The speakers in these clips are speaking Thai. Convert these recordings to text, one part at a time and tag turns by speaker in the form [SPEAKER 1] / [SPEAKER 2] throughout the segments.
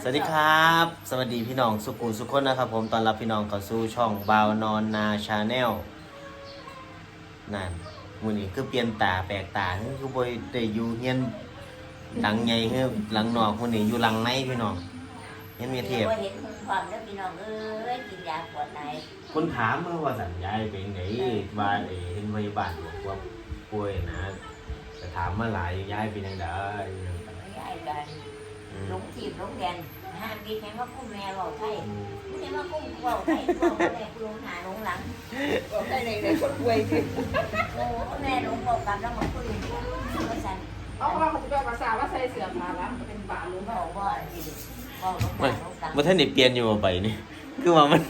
[SPEAKER 1] สวัสดีครับ สวัสดีพี่น้องสุกูสุขคนนะครับ ผมตอนรับพี่น้องเข้าสู่ช่องบาวนอนนาชาแนลนั่นมือนี้คือเปลี่ยนตาแปลกตาคือคือบ่ได้อยู่เฮียนหลังใหญ่คือหลังนอกคนนี้อยู่หลังในพี่น้องเฮียนเมียเทียบ
[SPEAKER 2] เห็นคุณความแล้วพี่น้องเอ้ยกินยาปวดไหน
[SPEAKER 1] คนถามมาว่าสัญญาณเป็นไงว่าเอ้เห็นพยาบาลบอกว่าป่วยนะแต่ถามมาหลายย้ายเป็นยังไง
[SPEAKER 2] ไม่ได้กัน
[SPEAKER 1] อืม
[SPEAKER 2] หลงทีบหลงแดนห้ามดีแค่ว่าคุ้มแม่บอกไทย
[SPEAKER 1] อืม
[SPEAKER 2] ไม่ใช่ว่าคุ้มบอกไทยบอกแม่คุณหลงหาหลงหลัง
[SPEAKER 3] บอกได้ในในคนป่วยที่
[SPEAKER 2] โอ้แม่หลงบอกกับแล้วหมดคนอื่นก็สั่น
[SPEAKER 3] เอาว่าเขาจะเป็นภาษาว่าใส่เสื้อผ้าแล้วเป็นบาหรือ
[SPEAKER 2] บ
[SPEAKER 3] เปล่า
[SPEAKER 2] อกว่าบอกหลงหาหลงหลัง
[SPEAKER 1] ว่าท่านได้เปลี่ยนอยู่บ่ไปนี่คือว่ามัน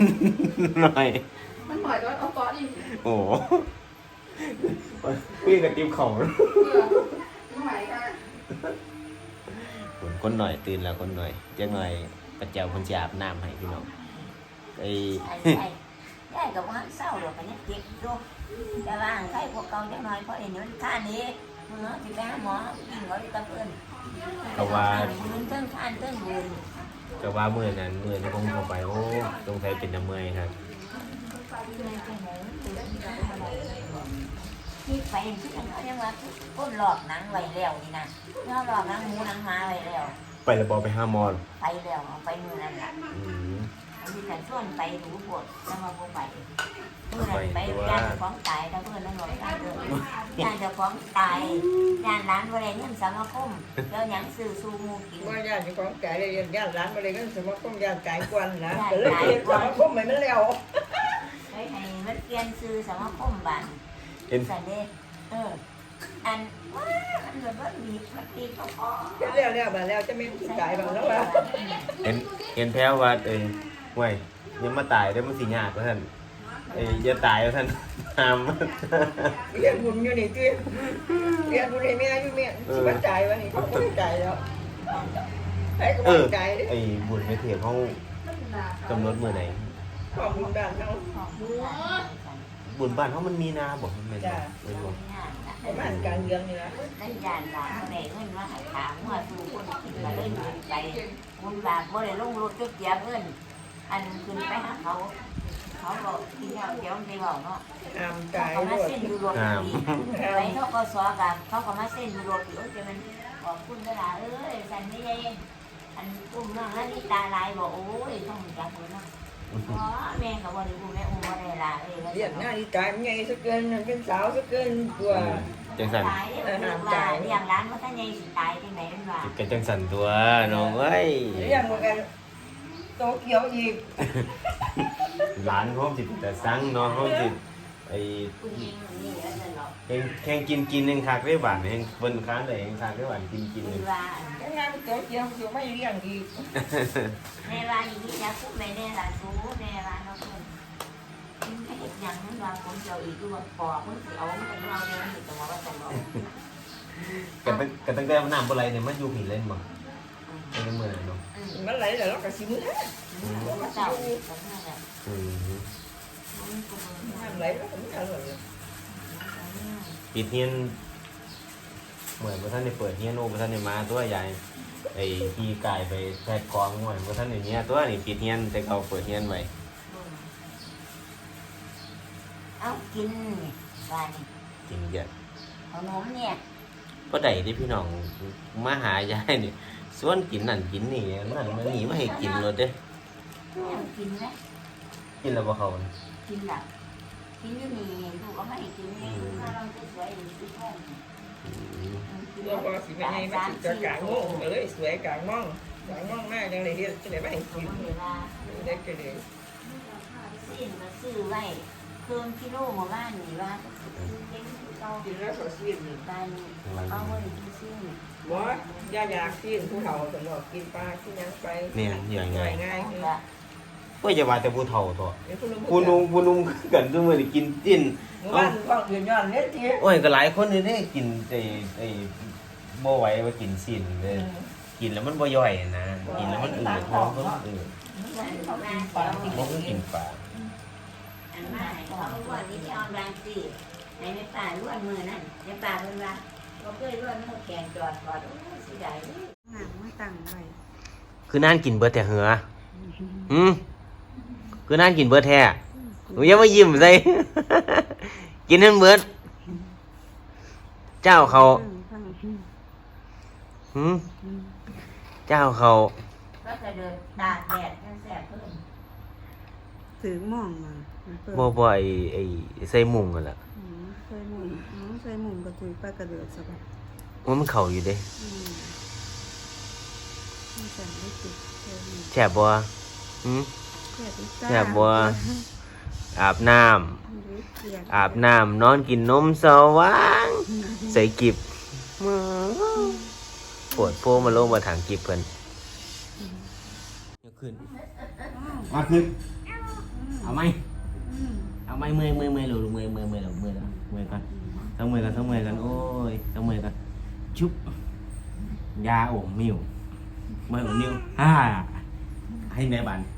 [SPEAKER 1] หน่อย
[SPEAKER 3] มันหน่อยก็เอาก้อนอีก
[SPEAKER 1] โอ้โหพี่กับติมของ
[SPEAKER 3] เพื่อไม่ไหวก็
[SPEAKER 1] คนหน่อยตื่นแล้วคนหน่อยเจ้าหน่อยประเจ้าคนจะอาบน้ำให้พี่น้องไอ้
[SPEAKER 2] ใช่ใช่ได้กับว่าเศร้าหรอกอันนี้เจ็บดูแต่ว่าใครพวกเก่าจังหน่อยเพราะเห็นมันค่านี้เมื่อที่ไปหาหมอกินเขาได้ตะเพื่อน
[SPEAKER 1] ก็ว่า
[SPEAKER 2] บุญเติ้งข้านเติ้งบุญ
[SPEAKER 1] ก็ว่าเมื่อนั้นเมื่อที่ผมเข้าไปโอ้ตรงไทยเป็นน้ำเมอยครับ
[SPEAKER 2] ที่ไปที่นั่นเขาเรียกว่าก้นหลอกหนังไว้แล้วนี่นะเราหลอกหนังหมูหนังหมาไว้แล้ว
[SPEAKER 1] ไประบอไปห้ามอน
[SPEAKER 2] ไปแล้วเอาไปมือนั่นแหละ
[SPEAKER 1] อืม
[SPEAKER 2] อันนี้กันส่วนไปรู้บทแล้วมาพไปมือนั้นไปย่านเจ้าของตายแล้วเพื่อนนั่นหน่อยย่านเดินย่านเจ้าของตายย่านร้านบริเวณเงินสมาคมแล้วยังซื้อซูมูกิน
[SPEAKER 3] ว่าญาติของไก่เลยญาติร้านมาเลยก็สมมติต้องญาติไก่กวนนะแต่เรื่องเรียนสมมติไม่มันแล้ว
[SPEAKER 2] เฮ้ยให้มันเปลี่ยนซื้อสมาคมบ้าน
[SPEAKER 1] เห็น
[SPEAKER 2] สันเดเออ อันว้ามันแบบว่ามีมันตีเขาพอ
[SPEAKER 3] แล้วแล้วมาแล้วจะไม่ไก่บ้างแล้วล่ะ
[SPEAKER 1] เห็นเห็นแพ้วว่าเอ้ยห่วยยังมาตายได้มันสิยากว่าท่านเอ้ยอย่าตายว่าท่านห้าม
[SPEAKER 3] เรียนบุญอยู่นี่ตื้อเรียนบุญให้แม่อยู่แม่สบายใจวันนี้เขาไม่ใจแล้วให้ก็
[SPEAKER 1] เอ
[SPEAKER 3] ไม่
[SPEAKER 1] อ
[SPEAKER 3] ใจ
[SPEAKER 1] ไอ้บุญไม่เทียบเขากำหนดมือไหน
[SPEAKER 3] ขอบคุณบ้านเขา
[SPEAKER 1] บุญบ้านเขามันมีนาบอกมันเป็น
[SPEAKER 3] จ้ะ
[SPEAKER 1] เป็นบอก
[SPEAKER 3] ประมาณการเมืองนี่นะ
[SPEAKER 2] นั่นยานหลานแม่เงินว่าให้ถามว่าสู่คนกินมาเล่นเงินไปบุญบาปบ่ได้ลงรถจุดเดียวเงินอันขึ้นไปหาเขา เขาบอกกินแล้วเดี๋ยวมันไปบอกเนาะ
[SPEAKER 3] อาม
[SPEAKER 2] เขา
[SPEAKER 3] กาย
[SPEAKER 2] ก็มา
[SPEAKER 3] ด้วย
[SPEAKER 2] เส้นอยู่รถอีกไปเขาก็สอกันเขาก็มาเส้นอยู่รถอีกโอ้ยจะมันขอบคุณเวลาเอ้ยสันไม่ได้อันกุ้มน้องแล้วนี่ตาลายบอกโอ้ยต้องจับเลยเนาะ อ๋อแม่ก็บ่ได้กูแม่อุ้มบ่ได้ละเอ้ย
[SPEAKER 3] เรียนง่ายกายมันใหญ่สักเกินเป็นสาวสักเกินตัว
[SPEAKER 1] จังสัน
[SPEAKER 2] ตายเนี่ยมันว่าเลี้ยงร้านว่าถ้าใหญ่สิตายจังไหนมันว่า
[SPEAKER 1] กันจังสันตัวน้องเอ้ย
[SPEAKER 3] เรียนเหมือนกันโตเกียวอีก
[SPEAKER 1] หลานเขาจิตแต่สั่งน้องเขาจิต ไอ้
[SPEAKER 2] ผู้หญิงนี่แล้วนั่นเนาะ
[SPEAKER 1] แข่งแข่งกินกินเองคักได้หวานเองบนค้างเลยเองคักได้หวานกินกิน
[SPEAKER 2] คุ
[SPEAKER 1] เล
[SPEAKER 2] ณ
[SPEAKER 1] ย
[SPEAKER 2] ว่า
[SPEAKER 3] ยังไงมันโตเกียวอยู่ไม่เรียงอีก
[SPEAKER 2] แม่ว่าอย่างนี้นะพูดแม่แน่ละสู้แม่ว่าเนาะคนให้เฮ็ดหยังมันว่าผมจะเอาอีกดูว่าปอกมันสิเอามันเป็นเราเนี่ยมันสิต้องว่าว่าต้องเอา
[SPEAKER 1] กันตั้งกันตั้งแต่น้ำปลาไหลเนี่ยมันอยู่ผิดเล่นมั้งเป็นเมื่อไหร่เนาะ
[SPEAKER 2] อืม
[SPEAKER 3] มันไหลแล้วเราก็สิมือ
[SPEAKER 2] มันเจ้าผมนั่นแหละ
[SPEAKER 1] อืม
[SPEAKER 2] มันก็บ่
[SPEAKER 3] น้ำ ไหลแล้วก็มันอร่อย
[SPEAKER 1] ปิดเฮียนเหมือนพระท่านได้เปิดเฮียนโอ้พระท่านได้มาตัวใหญ่ไอ้ที่กายไปแทกกองเหมือนพระท่านอย่างเนี้ยตัวนี่ปิดเฮียนแต่เขาเปิดเฮียนไว้
[SPEAKER 2] เอากินนี่ว่านี่
[SPEAKER 1] กินเยอะ
[SPEAKER 2] ขนมเนี่ย
[SPEAKER 1] ก็ได้ที่พี่น้องมาหายายนี่ส่วนกินนั่นกินนี่นั่นมันนี่ไม่ให้กินเลยเด้
[SPEAKER 2] เอากินไหม
[SPEAKER 1] กินแล้วบ่เขา
[SPEAKER 2] กินแบบ กินอยู่นี่ลูกก็ไม่ให้กินนี่ถ้าเราจะสวยอยู่ที่ห้อง
[SPEAKER 1] อืม
[SPEAKER 3] ตัวพอสิไม่ให้มันจะกางงงเลยสวยกางมองกางมองหน้าจังเลยเฮ็ดจะได้ไม่ให้
[SPEAKER 2] ผ
[SPEAKER 3] กิ
[SPEAKER 2] ม
[SPEAKER 3] น
[SPEAKER 2] เวลา
[SPEAKER 3] ได้ก็เลย
[SPEAKER 2] สิ้นมาซื้อไว้เครื่องกิโลหมู่บ้านนี่ว่าเด็กเก่า
[SPEAKER 3] กินแล้วก็สิ้น
[SPEAKER 2] บ้านนี่เอาไว้กินสิ้น
[SPEAKER 3] บ่ย่าอยากสิ้นผู้เฒ่าสำหรับกินปลาที่ยังไป
[SPEAKER 1] เนี่ยอย่างไง
[SPEAKER 3] ง่ายง่าย
[SPEAKER 2] ก็
[SPEAKER 1] ก็อย่าว่าแต่ผู้เฒ่าตัว
[SPEAKER 3] เดี๋ยวคุณลุง
[SPEAKER 1] ผู้นุ่มผู้นุ่มกันซุมื้อนี่กินจิ้น
[SPEAKER 3] บ้านท้องเดือนย้อนเล็ดที
[SPEAKER 1] โอ้ยก็หลายคนนี่ได้กินไอ้ไอ้บ่ไหวว่ากินสิ้นเลยกินแล้วมันบ่ย่อยนะกินแล้วมันอืดท้องก็อืด
[SPEAKER 2] เขามาเจ้า
[SPEAKER 1] บ่คือกินปลา
[SPEAKER 2] อันมาเขาล้วนนี่ที่ออนบางสิในแม่ป่าล้วนมือนั่นแม่ป่าเพิ่นว่าก็เคยล้วนมือแขนจอดกอดโอ้สิได้
[SPEAKER 4] หนังมาตั้งไว้
[SPEAKER 1] คือนั่นกินเบิดแต่เหือหืม คือนั่นกินเบิดแท้หนูอยังมายิ้มใส่ กินนั่นเบิดเจ้าเขาหืมเจ้าเขา
[SPEAKER 2] ก็จะเดินตากแดดแสบเพิ่ม
[SPEAKER 4] ถือหม่องมาเปิด
[SPEAKER 1] บ่บ่ไอไอใส่มุงกันละ
[SPEAKER 4] อืมใส่หมุงอืมใส่หมุงก็ถือไปกระเดือกสบาย
[SPEAKER 1] ว่ามันเข่าอยู่เด้
[SPEAKER 4] อืมมันแต่ไม่ติดใส่หมุง
[SPEAKER 1] แฉบบ่หืม
[SPEAKER 4] แค่ติดจ้า
[SPEAKER 1] แซ่บบ่อาบน้ำ
[SPEAKER 4] เกลียด
[SPEAKER 1] อาบน้ำนอนกินนมสว่างใส่กิบปวดโพมาลงมาถางกิบเพิ่นขึ้นมาขึ้นเอาไหม
[SPEAKER 4] อืม
[SPEAKER 1] เอาไหมเมื่อยเมื่อยเมื่อยหรือเมื่อยเมื่อยเมื่อยหรือเมื่อยแล้วเมื่อยกันต้องเมื่อยกันต้องเมื่อยกันโอ้ยต้องเมื่อยกันชุบยาโอ่งมิวเมื่อยโอ่งมิวฮ่าให้ไหนบันให้ไหนฮือฮือมันกลมได้ฮือมันกลมได้ไปใช่ปะเอาก่อนเลยไปเลยไปอีกอะไปอีกอะ
[SPEAKER 4] วายวายศูนย์ระบาลบ่ล่ะโอ้ยศูน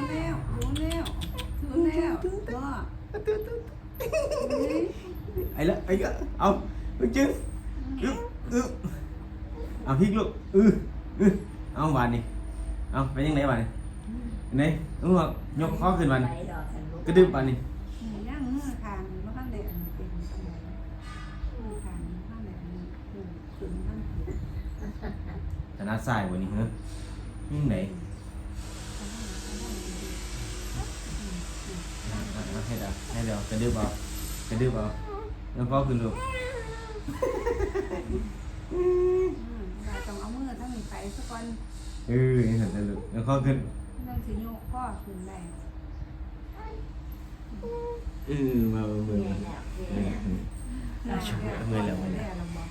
[SPEAKER 4] ย์แล้วศูนย์แล้วศูนย์แล้วก็เฮ้ย
[SPEAKER 1] ไอ้ละไอ้ละเอาไปจึงอึ๊บอึ๊บเอาพริกลูกอืออือเอาบานนี่ เอาไปยังไงบานนี่ไหนต้องบอกยกข้อขึ้นบาน
[SPEAKER 2] ไหล
[SPEAKER 1] นี่
[SPEAKER 2] ดอกกันลูก
[SPEAKER 1] กระดึบบานนี่
[SPEAKER 4] ย่างมือคางบ่ทันได้อันเป็นอันใดมือคางบ่ทันได้อันนี้คือขึ้นมันขึ้น
[SPEAKER 1] แต่หน้าสายวันนี้เหรอยังไหนเอาเอาเอาให้เดาให้เดากระดึบเอากระดึบเอายกข้อขึ้นลูก
[SPEAKER 4] อืมเราต้องเอามือทั้งนี้ไปสักก่อน
[SPEAKER 1] เออนี่สันจะลูกยกข้อขึ้ น
[SPEAKER 4] นั่นสิโยกข้อขึ้นได้
[SPEAKER 1] เออมาเอามือ
[SPEAKER 2] เนี่ย
[SPEAKER 1] มา
[SPEAKER 2] เนี่ย
[SPEAKER 1] เออ
[SPEAKER 2] เนี่ย
[SPEAKER 1] เมื่อยแล้วเมื่อยแล้ว
[SPEAKER 4] เราบอก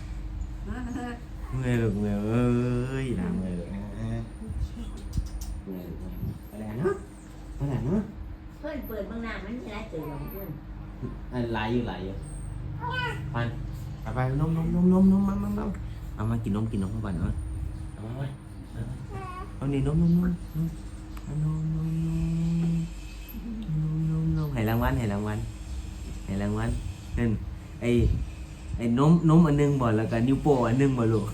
[SPEAKER 4] เออเออ
[SPEAKER 1] เมื่อยลูกเมื่อยเอ้ยหนาเมื่อยลูกเมื่อยลูกไปแล้วเนาะไปแล้วเนาะ
[SPEAKER 2] เพื่อนเปิดเบางหน้ามันจะได้ตื่นลงเพื่อน
[SPEAKER 1] อันหลายอยู่หลายอยู่ไปไปไปนมนมนมนมนมมามามาเอามากินนมกินนมเข้าไปเนาะเอามาไว้เอาเอานี่นมนมนม นมนมนมนมนมนมให้รางวัลให้รางวัลให้รางวัลนั่นไอ้ไอ้นมนมอันหนึงบ่แล้วก็นิ้วโป้งอันหนึงบ่ลูก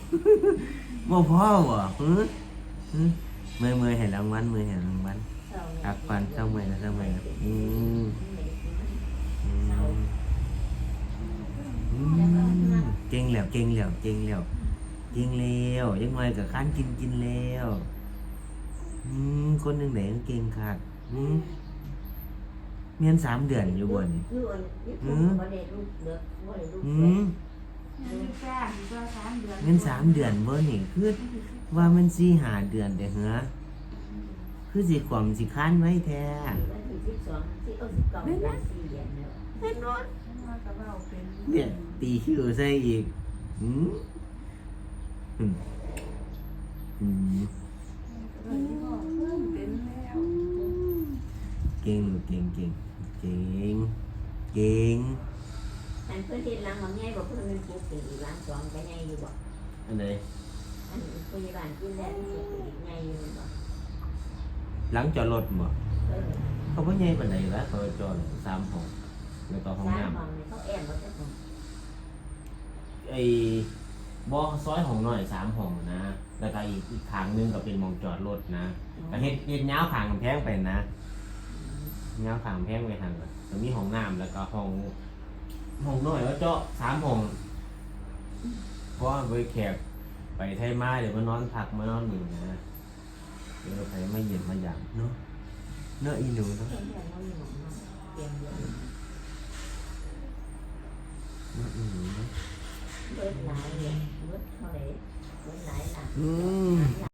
[SPEAKER 1] บ่พอบ่ฮึเมื่อเมื่อให้รางวัลเมื่อให้รางวัลอักปันเข้าเมื่อยนะเข้าเมื่อยนะอืมอืมอืมเก่งแล้วเก่งแล้วเก่งแล้วเก่งแล้วยังไงกับขั้นกินกินแล้ว คนหนึ่งไหนก็เก่งขาดอืมเมียนสามเดือนอยู่บน
[SPEAKER 2] อยู่อันนี้ผมบ่ได้ลูกเด็กบ่ได้ลูก
[SPEAKER 1] อื
[SPEAKER 2] แฝ
[SPEAKER 1] ม
[SPEAKER 2] ด
[SPEAKER 4] ยังไม่กล้าอยู่ก็สามเดือน
[SPEAKER 1] เงินสามเดือนบ่นี่คือว่ามันสี่หาเดือนแต่เหรอคือสิความสิค้านไว้แท้
[SPEAKER 2] วันที่สิบสองที่เอาสิบเก้าวันสี่เดือนแล้ว
[SPEAKER 1] แน่นอน
[SPEAKER 4] ว่ากระเบ้าเป็น
[SPEAKER 1] เนี่ยตีคิวใส่อีกอืมอืมอืม
[SPEAKER 4] เออที่บอกเพิ่มเป็นแล้ว
[SPEAKER 1] เก่งลูกเก่งเก่งเก่งเก่ง
[SPEAKER 2] อันเพื่อนที่ล้างมันง่ายกว่าเพื่อนมันปลูกอีกล้างสองก็ง่ายอยู่บ่
[SPEAKER 1] อันไหน
[SPEAKER 2] อันพยาบาลกินแล้วปลูกอีกง่ายอยู่บ่
[SPEAKER 1] หลังจอดรถบ่
[SPEAKER 2] เออ
[SPEAKER 1] เขาบ่ใหญ่ปานใดวะเขาจอดสามห้องแล้วก็ห้อง
[SPEAKER 2] สาม
[SPEAKER 1] น้ำ
[SPEAKER 2] ห้องนี่เขาแอมบ่ได้ของ
[SPEAKER 1] ไอ้บ่ซอยห้องน้อยสามห้องนะ แล้วก็อีกอีกทางหนึงก็เป็นหมองจอดรถนะก็เฮ็ดเฮ็ดยาวข้างกำแพงไปนะ ยาวข้างกำแพงไปทางก็มีห้องน้ำแล้วก็ห้องห้องน้อยว่าเจาะสามห้องเพราะว่าไปแขกไปไทยมาเดี๋ยวมานอนพักมานอนหนึ่งนะเดี๋ยวไปไม่เย็นมาหยามเนาะเนาะอีหนูเนาะ
[SPEAKER 2] เพื่อนเพื่อนเขาอยู่หม้องนอกเตรียมเดือน
[SPEAKER 1] เนาะอีหนูเนาะ
[SPEAKER 2] เบิดหลายเลยเบิดเท่าไหร่เบิดหลายหลัก
[SPEAKER 1] อืม